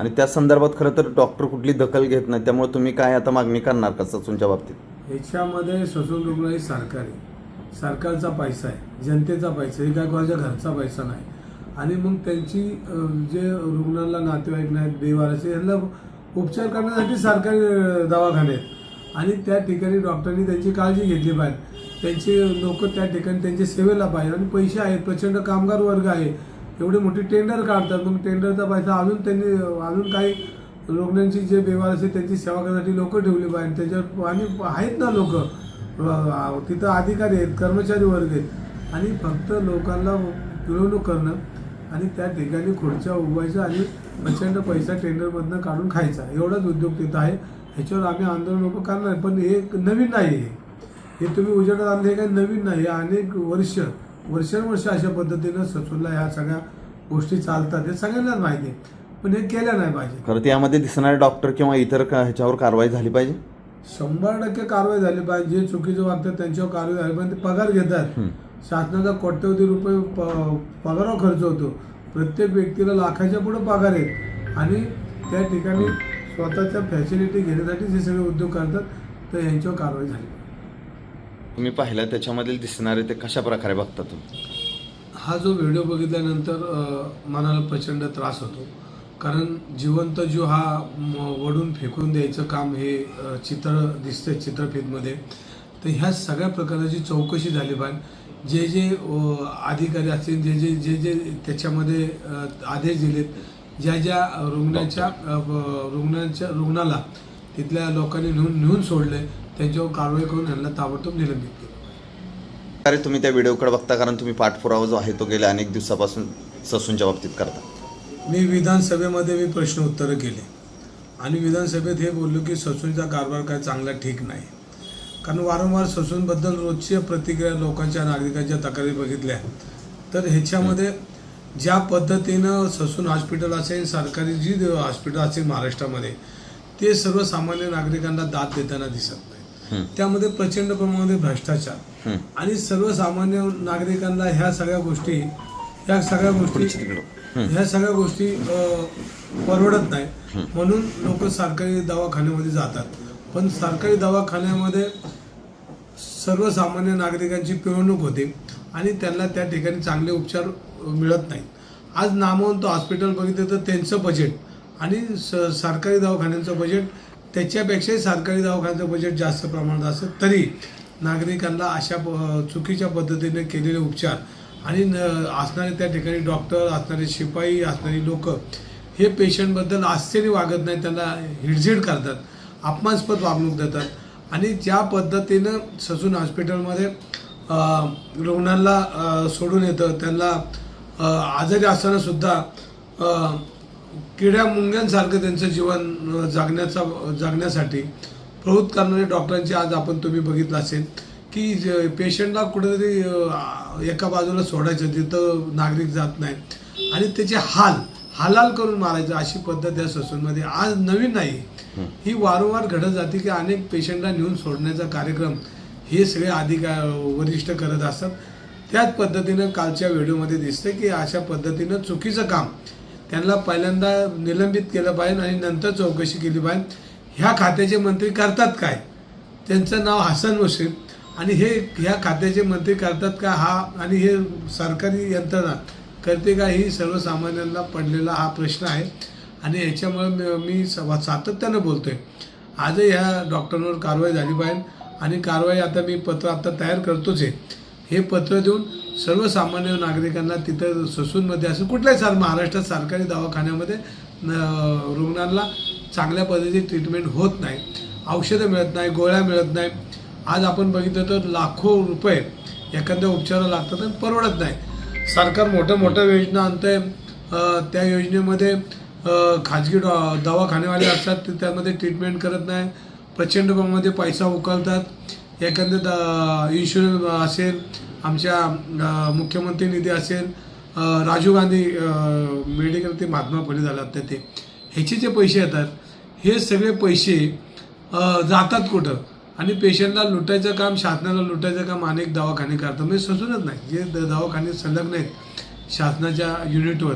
आणि त्या संदर्भात खरं तर डॉक्टर कुठली दखल घेत नाही त्यामुळे तुम्ही काय आता मागणी करणार का ससूनच्या बाबतीत? ह्याच्यामध्ये ससून रुग्ण हे सरकारी. सरकारचा पैसा आहे जनतेचा पैसा हे काय कोणाच्या घरचा पैसा नाही. आणि मग त्यांची जे रुग्णाला नातेवाईक नाहीत बेवाराचे यांना उपचार करण्यासाठी सरकारी दवाखाने आहेत. आणि त्या ठिकाणी डॉक्टरांनी त्यांची काळजी घेतली पाहिजे. त्यांचे लोक त्या ठिकाणी त्यांच्या सेवेला पाहिजे. आणि पैसे आहेत प्रचंड कामगार वर्ग आहे. एवढे मोठी टेंडर काढतात. मग टेंडरचा पैसा अजून त्यांनी अजून काही रुग्णांची जे बेवार असते त्यांची सेवा करण्यासाठी लोक ठेवली पाहिजे. त्याच्यावर आणि आहेत ना लोक. तिथं अधिकारी आहेत कर्मचारी वर्ग आहेत. आणि फक्त लोकांना पिळवणूक करणं आणि त्या ठिकाणी खुर्च्या उभवायचं आणि प्रचंड पैसा टेंडरमधनं काढून खायचा. एवढाच उद्योग तिथं आहे. ह्याच्यावर आम्ही आंदोलन उभं करणार पण हे नवीन नाही हे तुम्ही उजेडात आणले हे काही नवीन नाही. अनेक वर्ष वर्षानुवर्ष अशा पद्धतीनं ससूनला ह्या सगळ्या गोष्टी चालतात हे सगळ्यांनाच माहिती आहे. पण हे केल्या नाही पाहिजे. खरं तर यामध्ये दिसणारे डॉक्टर किंवा इतर का ह्याच्यावर कारवाई झाली पाहिजे? शंभर टक्के कारवाई झाली पाहिजे. जे चुकीचं वागतात त्यांच्यावर कारवाई झाली पाहिजे. ते पगार घेतात. हं. शासनाचा कोट्यवधी रुपये प- पगारावर खर्च होतो. प्रत्येक व्यक्तीला लाखाच्या पुढे पगार आहेत. आणि त्या ठिकाणी स्वतःच्या फॅसिलिटी घेण्यासाठी जे सगळे उद्योग करतात तर यांच्यावर कारवाई झाली तुम्ही पाहिलं त्याच्यामधील दिसणारे ते कशा प्रकारे बघता तुम्ही? हा जो व्हिडिओ बघितल्यानंतर अ, मनाला प्रचंड त्रास होतो. कारण जिवंत जीव हा म- वडून फेकून द्यायचं काम हे अ, चित्र दिसतंय चित्रफितमध्ये. तर ह्या सगळ्या प्रकाराची चौकशी झाली पाहिजे. जे जे अ, अधिकारी असतील जे जे जे जे त्याच्यामध्ये अ, आदेश दिलेत ज्या ज्या रुग्णाच्या अ, ब- रुग्णाच्या रुग्णाला तिथल्या लोकांनी नेऊन नेऊन सोडले त्यांच्यावर कारवाई करून यांना ताबडतोब निलंबित केलं. अरे तुम्ही त्या व्हिडिओकडे बघता कारण तुम्ही पाठपुरावा जो आहे तो गेल्या अनेक दिवसापासून ससूनच्या बाबतीत करता. मी विधानसभेमध्ये मी प्रश्न उत्तरं केले. आणि विधानसभेत हे बोललो की ससूनचा कारभार काय चांगला ठीक नाही. कारण वारंवार ससूनबद्दल रोजच्या प्रतिक्रिया लोकांच्या नागरिकांच्या तक्रारी बघितल्या. तर ह्याच्यामध्ये ज्या पद्धतीनं ससून हॉस्पिटल असेल सरकारी जी हॉस्पिटल असेल महाराष्ट्रामध्ये ते सर्वसामान्य नागरिकांना दाद देताना दिसत. त्यामध्ये प्रचंड प्रमाणामध्ये भ्रष्टाचार. आणि सर्वसामान्य नागरिकांना ह्या सगळ्या गोष्टी ह्या सगळ्या गोष्टी ह्या सगळ्या गोष्टी परवडत नाही. म्हणून लोक सरकारी दवाखान्यामध्ये जातात. पण सरकारी दवाखान्यामध्ये सर्वसामान्य नागरिकांची पिळवणूक होते आणि त्यांना त्या ठिकाणी चांगले उपचार मिळत नाहीत आज नामवंत हॉस्पिटल बघितलं तर त्यांचं बजेट आणि स सरकारी दवाखान्यांचं बजेट त्याच्यापेक्षाही सरकारी दवाखान्याचं बजेट जास्त प्रमाणात असतं तरी नागरिकांना अशा प- चुकीच्या पद्धतीने केलेले उपचार आणि न असणारे त्या ठिकाणी डॉक्टर असणारे शिपाई असणारी लोक हे पेशंटबद्दल आश्चर्य वागत नाही त्यांना हिडझिड करतात अपमानस्पद वागणूक देतात. आणि ज्या पद्धतीनं ससून हॉस्पिटलमध्ये रुग्णांना सोडून येतं त्यांना आजारी असतानासुद्धा किड्या मुंग्यांसारखं त्यांचं जीवन जागण्याचा जगण्याचा जगण्यासाठी प्रवृत्त करणारे डॉक्टरांची आज आपण तुम्ही बघितलं असेल की पेशंटला कुठेतरी एका बाजूला सोडायचं तिथं नागरिक जात नाही. आणि त्याचे हाल हालाल करून मारायचं अशी पद्धत या ससूनमध्ये आज नवीन नाही. ही वारंवार घडत जाते की अनेक पेशंटला नेऊन सोडण्याचा कार्यक्रम हे सगळे अधिकार वरिष्ठ करत असतात. त्याच पद्धतीनं कालच्या व्हिडिओमध्ये दिसते की अशा पद्धतीनं चुकीचं काम त्यांना पहिल्यांदा निलंबित केलं पाहिजे आणि नंतर चौकशी केली पाहिजे ह्या खात्याचे मंत्री करतात काय? त्यांचं नाव हसन मुश्रीफ. आणि हे ह्या खात्याचे मंत्री करतात का? हा आणि हे सरकारी यंत्रणा करते का? ही सर्वसामान्यांना पडलेला हा प्रश्न आहे. आणि याच्यामुळे मी- मी स- सातत्यानं बोलतोय. आजही ह्या डॉक्टरांवर कारवाई झाली पाहिजे आणि कारवाई आता मी पत्र आता तयार करतोच आहे. हे पत्र देऊन सर्वसामान्य नागरिकांना तिथं ससूनमध्ये असं कुठल्याही सर महाराष्ट्रात सरकारी दवाखान्यामध्ये न- रुग्णांना चांगल्या पद्धतीची ट्रीटमेंट होत नाही. औषधं मिळत नाही गोळ्या मिळत नाही. आज आपण बघितलं तर लाखो रुपये एखाद्या उपचाराला लागतात आणि परवडत नाही. सरकार मोठ्या मोठ्या योजना आणतंय. आहे त्या योजनेमध्ये खाजगी डॉ दवाखानेवाले असतात ते त्यामध्ये ट्रीटमेंट करत नाही. प्रचंड प्रमाणामध्ये पैसा उकलतात. एकंदर इन्शुरन्स असेल आमच्या मुख्यमंत्री निधी असेल राजीव गांधी मेडिकल ते महात्मा फुले झालात तर ते. ह्याचे जे पैसे येतात हे सगळे पैसे जातात कुठं? आणि पेशंटला लुटायचं काम शासनाला लुटायचं काम अनेक दवाखाने करतात. म्हणजे सजूनच नाही. जे दवाखाने संलग्न आहेत शासनाच्या युनिटवर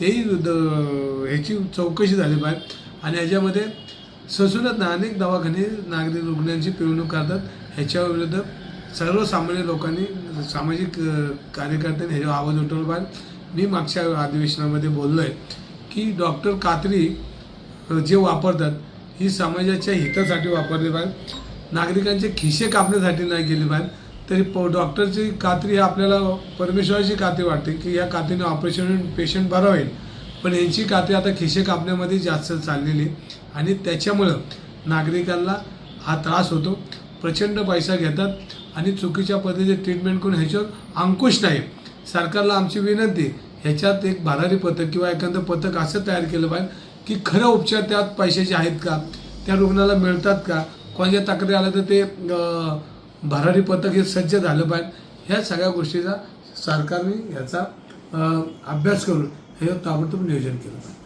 तेही द- ह्याची चौकशी झाली पाहिजे. आणि ह्याच्यामध्ये ससूनच ना अनेक दवाखाने नागरिक रुग्णांची पिळवणूक करतात. ह्याच्याविरुद्ध सर्वसामान्य लोकांनी सामाजिक कार्यकर्त्यांनी ह्याच्यावर आवाज उठवला पाहिजे. मी मागच्या अधिवेशनामध्ये बोललो आहे की डॉक्टर कात्री जे वापरतात ही समाजाच्या हितासाठी वापरली पाहिजे. नागरिकांचे खिसे कापण्यासाठी नाही गेली पाहिजे. तरी प डॉक्टरची कात्री ही आपल्याला परमेश्वराची कात्री वाटते की या कात्रीने ऑपरेशन पेशंट बरा होईल. पण यांची कात्री आता खिसे कापण्यामध्ये जास्त चाललेली आणि त्याच्यामुळं नागरिकांना हा त्रास होतो. प्रचंड पैसा घेतात आणि चुकीच्या पद्धतीने ट्रीटमेंट करून ह्याच्यावर अंकुश नाही. सरकारला आमची विनंती ह्याच्यात एक भरारी पथक किंवा एखादं पथक असं तयार केलं पाहिजे की खरं उपचार त्यात पैशाचे आहेत का? त्या रुग्णाला मिळतात का? कोणाच्या तक्रारी आल्या तर ते भरारी पथक हे सज्ज झालं पाहिजे. ह्या सगळ्या गोष्टीचा सरकारने ह्याचा अभ्यास करून हे ताबडतोब नियोजन केलं पाहिजे.